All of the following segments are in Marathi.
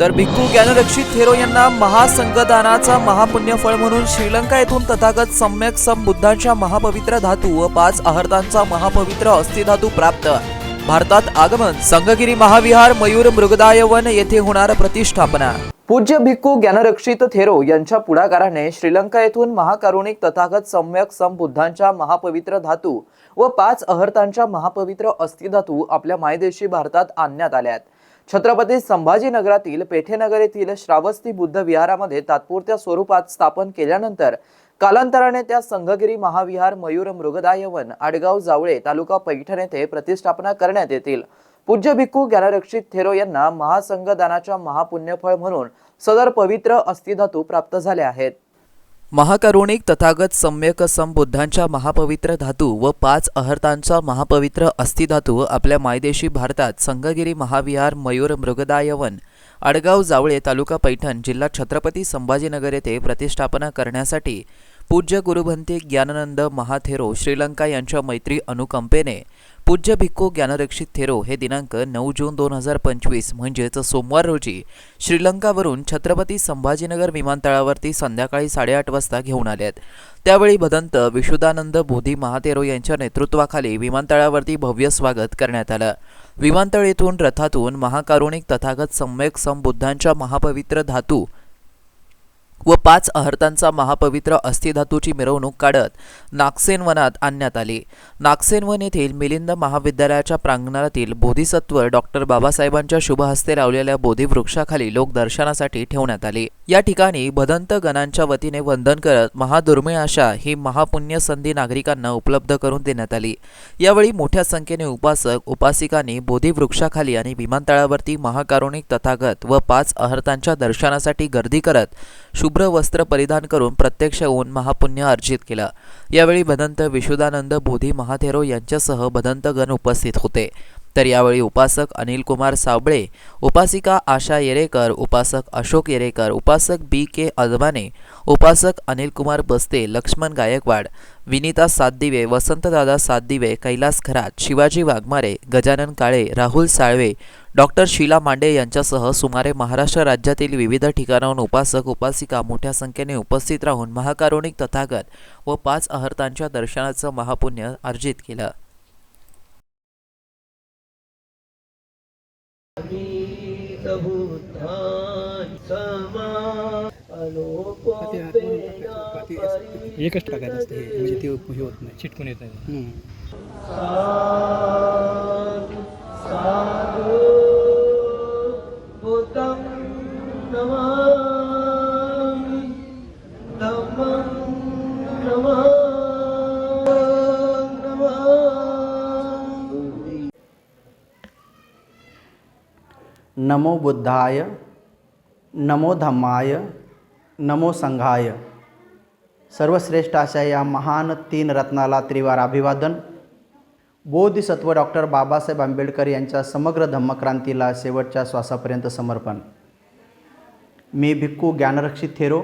तर भिक्खू ज्ञानरक्षित थेरो यांना महासंगदानाचा महापुण्यफळ म्हणून श्रीलंका येथून तथागत सम्यक संबुद्धांच्या महापवित्र धातू व पाच आहारतांचा महापवित्र अस्थिधातू प्राप्त. भारतात आगमन संगगिरी महाविहार मयूर मृगदायवन येथे होणार प्रतिष्ठापना. पूज्य भिक्खू ज्ञानरक्षित थेरो यांच्या पुढाकाराने श्रीलंका येथून महाकारुणिक तथागत सम्यक संबुद्धांच्या महापवित्र धातू व पाच अहर्तांच्या महापवित्र अस्थिधातू आपल्या मायदेशी भारतात आणण्यात आल्यात. छत्रपती संभाजीनगरातील पेठेनगर येथील श्रावस्ती बुद्ध विहारामध्ये तात्पुरत्या स्वरूपात स्थापन केल्यानंतर कालांतराने त्या संघगिरी महाविहार मयूर मृगदायवन आडगाव जावळे तालुका पैठण येथे प्रतिष्ठापना करण्यात येतील. पूज्य भिक्खू ज्ञानरक्षित थेरो यांना महासंघदानाच्या महापुण्यफळ म्हणून सदर पवित्र अस्थिधातू प्राप्त झाले आहेत. महाकरुणिक तथागत सम्यक संबुद्धांच्या महापवित्र धातू व पाच अहर्तांचा महापवित्र अस्थिधातू आपल्या मायदेशी भारतात संगगिरी महाविहार मयूर मृगदायवन आडगाव जावळे तालुका पैठण जिल्हा छत्रपती संभाजीनगर येथे प्रतिष्ठापना करण्यासाठी पूज्य गुरुभंती ज्ञानानंद महाथेरो श्रीलंका यांच्या मैत्री अनुकंपेने पूज्य भिक्खू ज्ञानरक्षित थेरो हे दिनांक नऊ जून दोन हजार पंचवीस म्हणजेच सोमवार रोजी श्रीलंकावरून छत्रपती संभाजीनगर विमानतळावरती संध्याकाळी साडेआठ वाजता घेऊन आले आहेत त्यावेळी भदंत विशुदानंद बोधी महातेरो यांच्या नेतृत्वाखाली विमानतळावरती भव्य स्वागत करण्यात आलं. विमानतळ येथून रथातून महाकारुणिक तथागत सम्यक संबुद्धांच्या महापवित्र धातू व पाच अहर्तांचा महापवित्र अस्थिधातूची मिरवणूक काढत नागसेन वनात आणण्यात आली. नागसेन वन येथील मिलिंद महाविद्यालयाच्या प्रांगणातील बोधिसत्व डॉक्टर बाबासाहेबांच्या शुभहस्ते लावलेल्या बोधिवृक्षाखाली लोक दर्शनासाठी ठेवण्यात आली. या ठिकाणी भदंत गणांच्या वतीने वंदन करत महादुर्मिळ अशा ही महापुण्य संधी नागरिकांना उपलब्ध करून देण्यात आली. यावेळी मोठ्या संख्येने उपासक उपासिकांनी बोधिवृक्षाखाली आणि विमानतळावरती महाकारुणिक तथागत व पाच अहर्तांच्या दर्शनासाठी गर्दी करत शुभ शुभ्र वस्त्र परिधान करून प्रत्यक्ष होऊन महापुण्य अर्जित केलं. यावेळी भदंत विशुदानंद बोधी महाथेरो यांच्यासह भदंतगण उपस्थित होते. तर यावेळी उपासक अनिल कुमार साबळे उपासिका आशा येरेकर उपासक अशोक येरेकर उपासक बी के अदवाने उपासक अनिल कुमार बस्ते लक्ष्मण गायकवाड विनीता सातदिवे वसंतदादा सातदिवे कैलास खरात शिवाजी वाघमारे गजानन काळे राहुल साळवे डॉक्टर शीला मांडे यांच्यासह सुमारे महाराष्ट्र राज्यातील विविध ठिकाणाहून उपासक उपासिका मोठ्या संख्येने उपस्थित राहून महाकारुणिक तथागत व पाच अहर्तांच्या दर्शनाचं महापुण्य अर्जित केलं. एकच टाकायचं असतं हे. म्हणजे ते हे होत नाही चिटकून येत नाही. हम्म. बुद्धं नमामि धम्मं नमामि नमो बुद्धाय नमो धम्माय नमो संघाय. सर्वश्रेष्ठ अशा या महान तीन रत्नाला त्रिवार अभिवादन. बोधिसत्व डॉक्टर बाबासाहेब आंबेडकर यांच्या समग्र धम्मक्रांतीला शेवटच्या श्वासापर्यंत समर्पण. मी भिक्खू ज्ञानरक्षित थेरो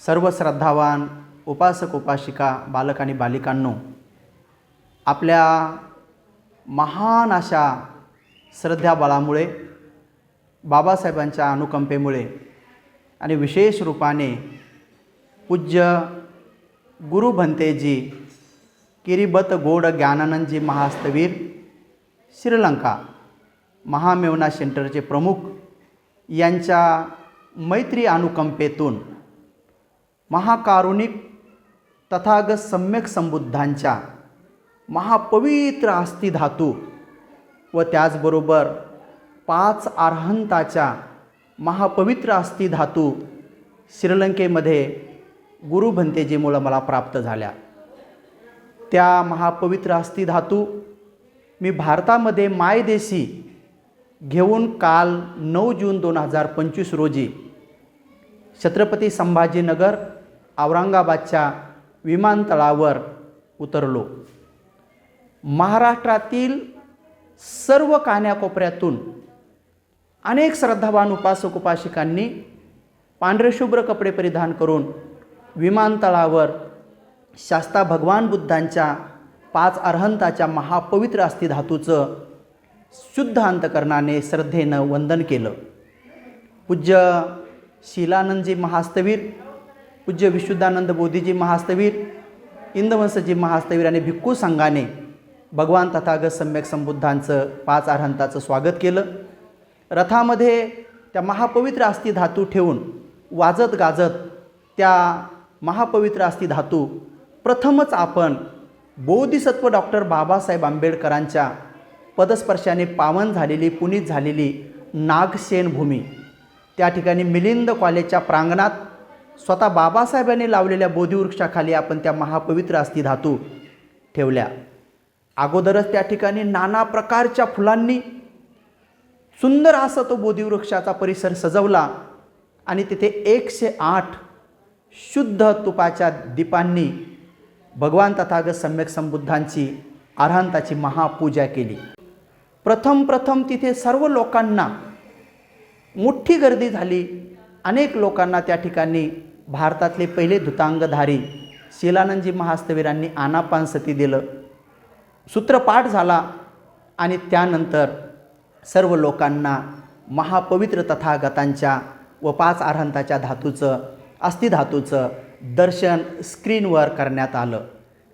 सर्व श्रद्धावान उपासक उपासिका बालक आणि बालिकांनो आपल्या महान अशा श्रद्धाबळामुळे बाबासाहेबांच्या अनुकंपेमुळे आणि विशेष रूपाने पूज्य गुरु भंतेजी किरीबत गोड ज्ञानानंदजी महास्तवीर श्रीलंका महामेवना सेंटरचे प्रमुख यांच्या मैत्री अनुकंपेतून महाकारुणिक तथागत सम्यक संबुद्धांच्या महापवित्र अस्थिधातू व त्याचबरोबर पाच अर्हंताच्या महापवित्र अस्थिधातू श्रीलंकेमध्ये गुरुभंतेजीमुळं मला प्राप्त झाल्या. त्या महापवित्र अस्थिधातू मी भारतामध्ये मायदेशी घेऊन काल नऊ जून दोन हजार पंचवीस रोजी छत्रपती संभाजीनगर औरंगाबादच्या विमानतळावर उतरलो. महाराष्ट्रातील सर्व कान्याकोपऱ्यातून अनेक श्रद्धावान उपासक उपासिकांनी पांढरेशुभ्र कपडे परिधान करून विमानतळावर शास्ता भगवान बुद्धांच्या पाच अर्हंताच्या महापवित्र अस्थिधातूचं शुद्ध अंतकरणाने श्रद्धेनं वंदन केलं. पूज्य शिलानंदजी महास्तवीर पूज्य विशुद्धानंद बोधीजी महास्तवीर इंदवंशजी महास्तवीर आणि भिक्खू संघाने भगवान तथागत सम्यक संबुद्धांचं पाच अर्हंताचं स्वागत केलं. रथामध्ये त्या महापवित्र अस्थि धातू ठेवून वाजत गाजत त्या महापवित्र असती धातू प्रथमच आपण बोधिसत्व डॉक्टर बाबासाहेब आंबेडकरांच्या पदस्पर्शाने पावन झालेली पुनीत झालेली नागसेन भूमी. त्या ठिकाणी मिलिंद कॉलेजच्या प्रांगणात स्वतः बाबासाहेबांनी लावलेल्या बोधिवृक्षाखाली आपण त्या महापवित्र अस्थि धातू ठेवल्या. अगोदरच त्या ठिकाणी नाना प्रकारच्या फुलांनी सुंदर असा तो बोधिवृक्षाचा परिसर सजवला आणि तिथे एकशे आठ शुद्ध तुपाच्या दीपांनी भगवान तथागत सम्यक संबुद्धांची अर्हांताची महापूजा केली. प्रथम प्रथम तिथे सर्व लोकांना मोठी गर्दी झाली. अनेक लोकांना त्या ठिकाणी भारतातले पहिले धुतांगधारी शिलानंदजी महास्तवीरांनी आनापान सती दिलं. सूत्रपाठ झाला आणि त्यानंतर सर्व लोकांना महापवित्र तथागतांच्या व पाच अर्हंताच्या धातूचं अस्थिधातूचं दर्शन स्क्रीनवर करण्यात आलं.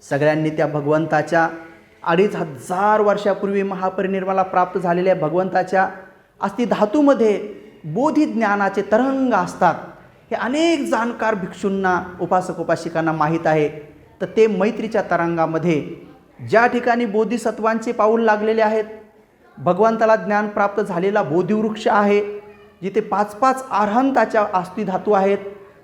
सगळ्यांनी त्या भगवंताच्या अडीच हजार वर्षापूर्वी महापरिनिर्वाला प्राप्त झालेल्या भगवंताच्या अस्थिधातूमध्ये बोधी ज्ञानाचे तरंग असतात. हे अनेक जाणकार भिक्षूंना उपासक उपासिकांना माहीत आहे. तर ते मैत्रीच्या तरंगामध्ये ज्या ठिकाणी बोधिसत्वांचे पाऊल लागलेले आहेत भगवंताला ज्ञान प्राप्त झालेला बोधिवृक्ष आहे जिथे पाच पाच अर्हंताच्या अस्थिधातू आहेत.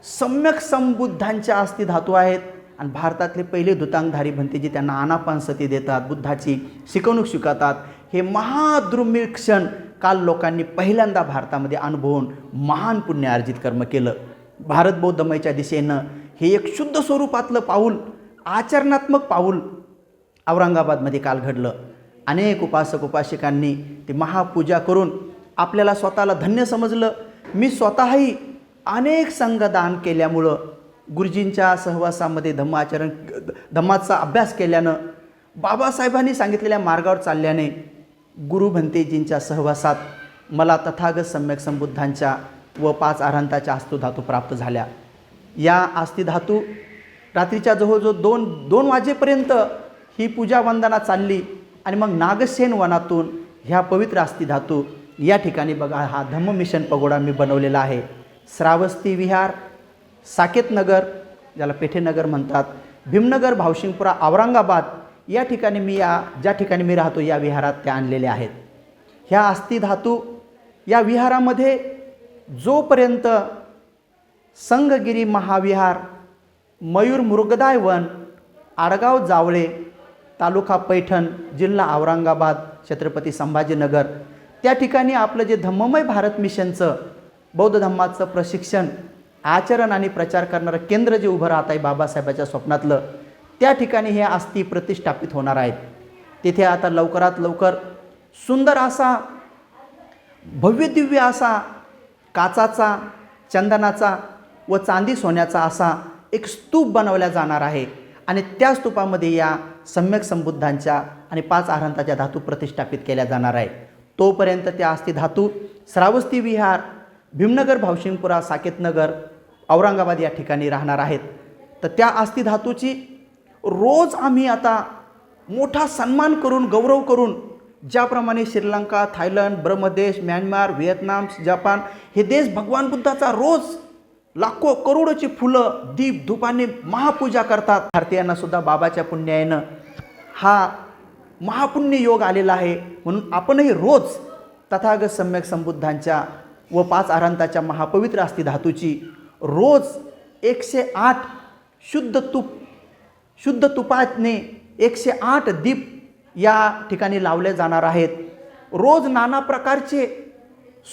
सम्यक संबुद्धांच्या अस्थिधातू आहेत. आणि भारतातले पहिले दुतांगधारी भंतेजी त्यांना आनापान सती देतात बुद्धाची शिकवणूक शिकवतात हे महाद्रुमिळ क्षण काल लोकांनी पहिल्यांदा भारतामध्ये अनुभवून महान पुण्य अर्जित कर्म केलं. भारत बौद्धमयच्या दिशेनं हे एक शुद्ध स्वरूपातलं पाऊल आचरणात्मक पाऊल औरंगाबादमध्ये काल घडलं. अनेक उपासक उपासिकांनी ती महापूजा करून आपल्याला स्वतःला धन्य समजलं. मी स्वतःही अनेक संघदान केल्यामुळं गुरुजींच्या सहवासामध्ये धम्माचरण धम्माचा अभ्यास केल्यानं बाबासाहेबांनी सांगितलेल्या मार्गावर चालल्याने गुरु भंतेजींच्या सहवासात मला तथागत सम्यक संबुद्धांच्या व पाच आरांताच्या अस्तुधातू प्राप्त झाल्या. या अस्थिधातू रात्रीच्या जवळजवळ दोन दोन वाजेपर्यंत ही पूजा वंदना चालली आणि मग नागसेन वनातून ह्या पवित्र अस्थिधातू या ठिकाणी बघा हा धम्म मिशन पगोडा मी बनवलेला आहे. श्रावस्ती विहार साकेतनगर ज्याला पेठेनगर म्हणतात भीमनगर भावशिंगपुरा औरंगाबाद या ठिकाणी मी या ज्या ठिकाणी मी राहतो या विहारात त्या आणलेल्या आहेत. ह्या अस्थिधातू या विहारामध्ये जोपर्यंत संगगिरी महाविहार मयूर मृगदाय वन आडगाव जावळे तालुका पैठण जिल्हा औरंगाबाद छत्रपती संभाजीनगर त्या ठिकाणी आपलं जे धम्ममय भारत मिशनचं बौद्ध धम्माचं प्रशिक्षण आचरण आणि प्रचार करणारं केंद्र जे उभं राहत आहे बाबासाहेबाच्या स्वप्नातलं त्या ठिकाणी हे अस्थी प्रतिष्ठापित होणार आहेत. तिथे आता लवकरात लवकर सुंदर असा भव्यदिव्य असा काचाचा चंदनाचा व चांदी सोन्याचा असा एक स्तूप बनवला जाणार आहे. आणि त्या स्तूपामध्ये या सम्यक संबुद्धांच्या आणि पाच आरांताच्या धातू प्रतिष्ठापित केल्या जाणार आहे तोपर्यंत त्या अस्थि धातू श्रावस्ती विहार भीमनगर भावशिंगपुरा साकेतनगर औरंगाबाद या ठिकाणी राहणार आहेत. तर त्या अस्थिधातूची रोज आम्ही आता मोठा सन्मान करून गौरव करून ज्याप्रमाणे Sri Lanka Thailand Brahmadesh Myanmar Vietnam Japan हे देश भगवान बुद्धाचा रोज लाखो करोडोची फुलं दीप धुपाने महापूजा करतात. भारतीयांना सुद्धा बाबाच्या पुण्यायनं हा महापुण्य योग आलेला आहे. म्हणून आपणही रोज तथागत सम्यक संबुद्धांच्या व पाच आरांताच्या महापवित्र अस्ति धातूची रोज एकशे आठ शुद्ध तूप शुद्ध तुपाने एकशे आठ दीप या ठिकाणी लावले जाणार आहेत. रोज नाना प्रकारचे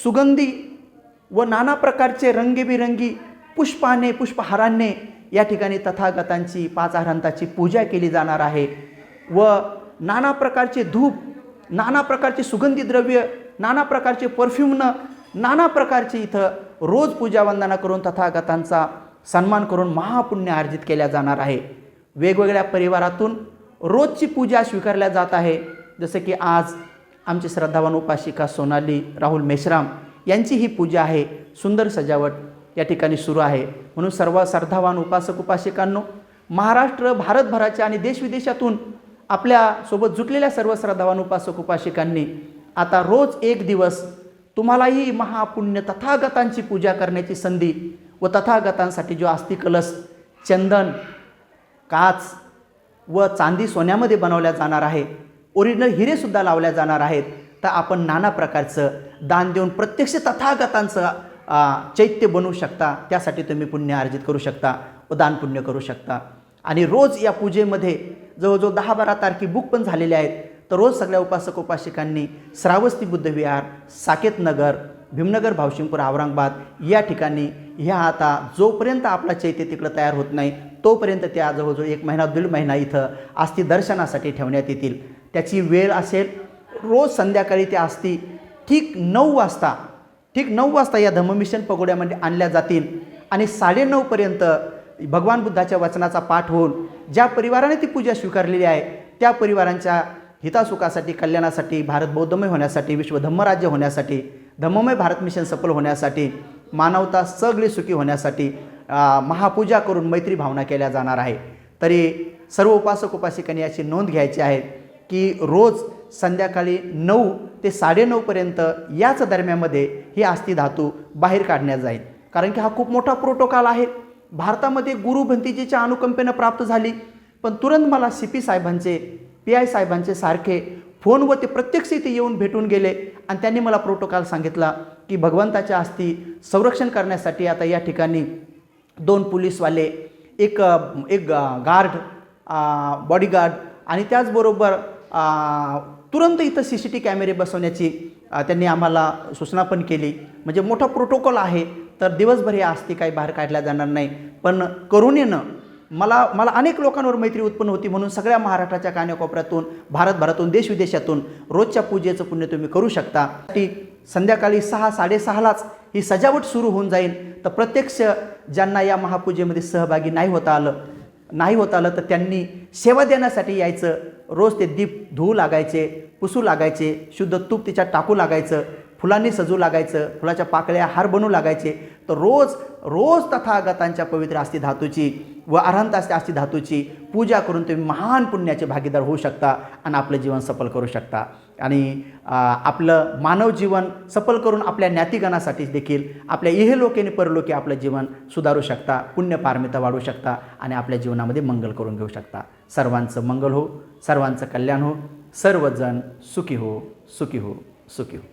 सुगंधी व नाना प्रकारचे रंगीबिरंगी पुष्पाने पुष्पहारांने या ठिकाणी तथागतांची पाच आरांताची पूजा केली जाणार आहे. व नाना प्रकारचे धूप नाना प्रकारचे सुगंधी द्रव्य नाना प्रकारचे परफ्यूमनं नाना प्रकारचे इथं रोज पूजा वंदना करून तथागतांचा सन्मान करून महापुण्य अर्जित केल्या जाणार आहे. वेगवेगळ्या परिवारातून रोजची पूजा स्वीकारल्या जात आहे. जसं की आज आमची श्रद्धावान उपासिका सोनाली राहुल मेश्राम यांची ही पूजा आहे. सुंदर सजावट या ठिकाणी सुरू आहे. म्हणून सर्व श्रद्धावान उपासक उपासिकांनो महाराष्ट्र भारतभराच्या आणि देशविदेशातून आपल्यासोबत जुटलेल्या सर्व श्रद्धावान उपासक उपासिकांनी आता रोज एक दिवस तुम्हालाही महापुण्य तथागतांची पूजा करण्याची संधी व तथागतांसाठी जो आस्ती कलश चंदन काच व चांदी सोन्यामध्ये बनवल्या जाणार आहे ओरिजिनल हिरेसुद्धा लावल्या जाणार आहेत तर आपण नाना प्रकारचं दान देऊन प्रत्यक्ष तथागतांचं चैत्य बनवू शकता. त्यासाठी तुम्ही पुण्य अर्जित करू शकता व दान पुण्य करू शकता. आणि रोज या पूजेमध्ये जवळजवळ दहा बारा तारखे बुक पण झालेल्या आहेत. तर रोज सगळ्या उपासक उपासिकांनी श्रावस्ती बुद्धविहार साकेत नगर भीमनगर भावशिंगपूर औरंगाबाद या ठिकाणी ह्या आता जोपर्यंत आपला चैत्य तिकडं तयार होत नाही तोपर्यंत त्या जवळजवळ एक महिना दीड महिना इथं आस्ती दर्शनासाठी ठेवण्यात येतील. त्याची वेळ असेल रोज संध्याकाळी त्या आस्ती ठीक नऊ वाजता ठीक नऊ वाजता या धम्ममिशन पगोड्यामध्ये आणल्या जातील आणि साडेनऊपर्यंत भगवान बुद्धाच्या वचनाचा पाठ होऊन ज्या परिवाराने ती पूजा स्वीकारलेली आहे त्या परिवारांच्या हितासुखासाठी कल्याणासाठी भारत बौद्धमय होण्यासाठी विश्व धम्मराज्य होण्यासाठी धम्ममय भारत मिशन सफल होण्यासाठी मानवता सगळी सुखी होण्यासाठी महापूजा करून मैत्री भावना केल्या जाणार आहे. तरी सर्व उपासक उपासिकांनी याची नोंद घ्यायची आहे की रोज संध्याकाळी नऊ ते साडेनऊपर्यंत याच दरम्यामध्ये ही आस्ती धातू बाहेर काढण्यात जाईल. कारण की हा खूप मोठा प्रोटोकॉल आहे. भारतामध्ये गुरु भंतीजीच्या अनुकंपेनं प्राप्त झाली. पण तुरंत मला सी पी साहेबांचे पी आय साहेबांचे सारखे फोनवर ते प्रत्यक्ष इथे येऊन भेटून गेले. आणि त्यांनी मला प्रोटोकॉल सांगितला की भगवंताच्या अस्थी संरक्षण करण्यासाठी आता या ठिकाणी दोन पोलीसवाले एक एक गार्ड बॉडीगार्ड आणि त्याचबरोबर तुरंत इथं सी सी टी कॅमेरे बसवण्याची त्यांनी आम्हाला सूचना पण केली. म्हणजे मोठा प्रोटोकॉल आहे तर दिवसभर या अस्थी काही बाहेर काढल्या जाणार नाही. पण करुणेनं मला मला अनेक लोकांवर मैत्री उत्पन्न होती म्हणून सगळ्या महाराष्ट्राच्या कान्याकोपऱ्यातून भारतभरातून देशविदेशातून रोजच्या पूजेचं पुण्य तुम्ही करू शकता. ती संध्याकाळी सहा साडेसहालाच ही सजावट सुरू होऊन जाईल. तर प्रत्यक्ष ज्यांना या महापूजेमध्ये सहभागी नाही होता आलं नाही होत आलं तर त्यांनी सेवा देण्यासाठी यायचं. रोज ते दीप धुवू लागायचे पुसू लागायचे शुद्ध तूप तिच्यात टाकू लागायचं. फुलांनी सजू लागायचं फुलाच्या पाकळ्या हार बनू लागायचे. तर रोज रोज तथागतांच्या पवित्र आस्ती धातूची व अर्हंत आस्ती धातूची पूजा करून तुम्ही महान पुण्याचे भागीदार होऊ शकता आणि आपलं जीवन सफल करू शकता. आणि आपलं मानव जीवन सफल करून आपल्या ज्ञातिगणासाठी देखील आपल्या इहलोके आणि परलोकी आपलं जीवन सुधारू शकता पुण्य पारमिता वाढवू शकता आणि आपल्या जीवनामध्ये मंगल करून घेऊ शकता. सर्वांचं मंगल हो सर्वांचं कल्याण हो सर्वजण सुखी हो सुखी हो सुखी हो.